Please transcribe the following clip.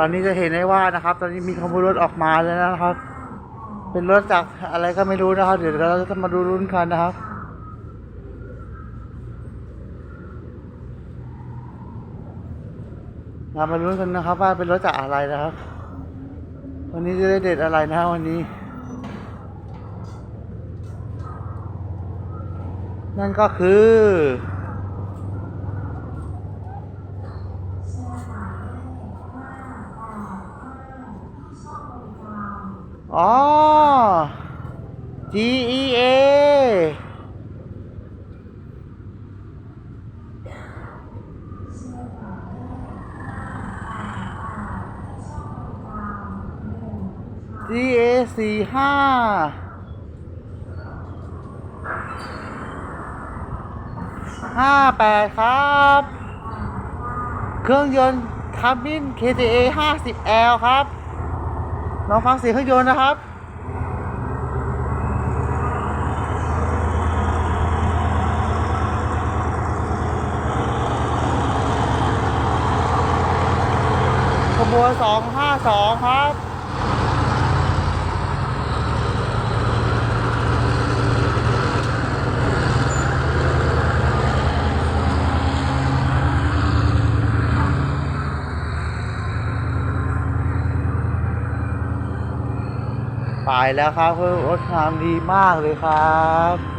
ตอนนี้จะเห็นได้ว่านะครับ ตอนนี้มีขบวนรถออกมาแล้วนะครับ เป็นรถจากอะไรก็ไม่รู้นะครับ เดี๋ยวเราจะมาดูรุ่นกันนะครับเรามาลุ้นกันนะครับ ว่าเป็นรถจากอะไรนะครับ วันนี้จะได้เด็ดอะไรนะวันนี้ นั่นก็คือ อ๋อ G E A จีเอสี่ห้าห้าแปดครับ เครื่องยนต์คาร์บิน KTA 50L ครับ ลองฟังเสียงเครื่องยนต์นะครับขบวน252 ครับ ไปแล้วครับเพื่อนรถงามดีมากเลยครับ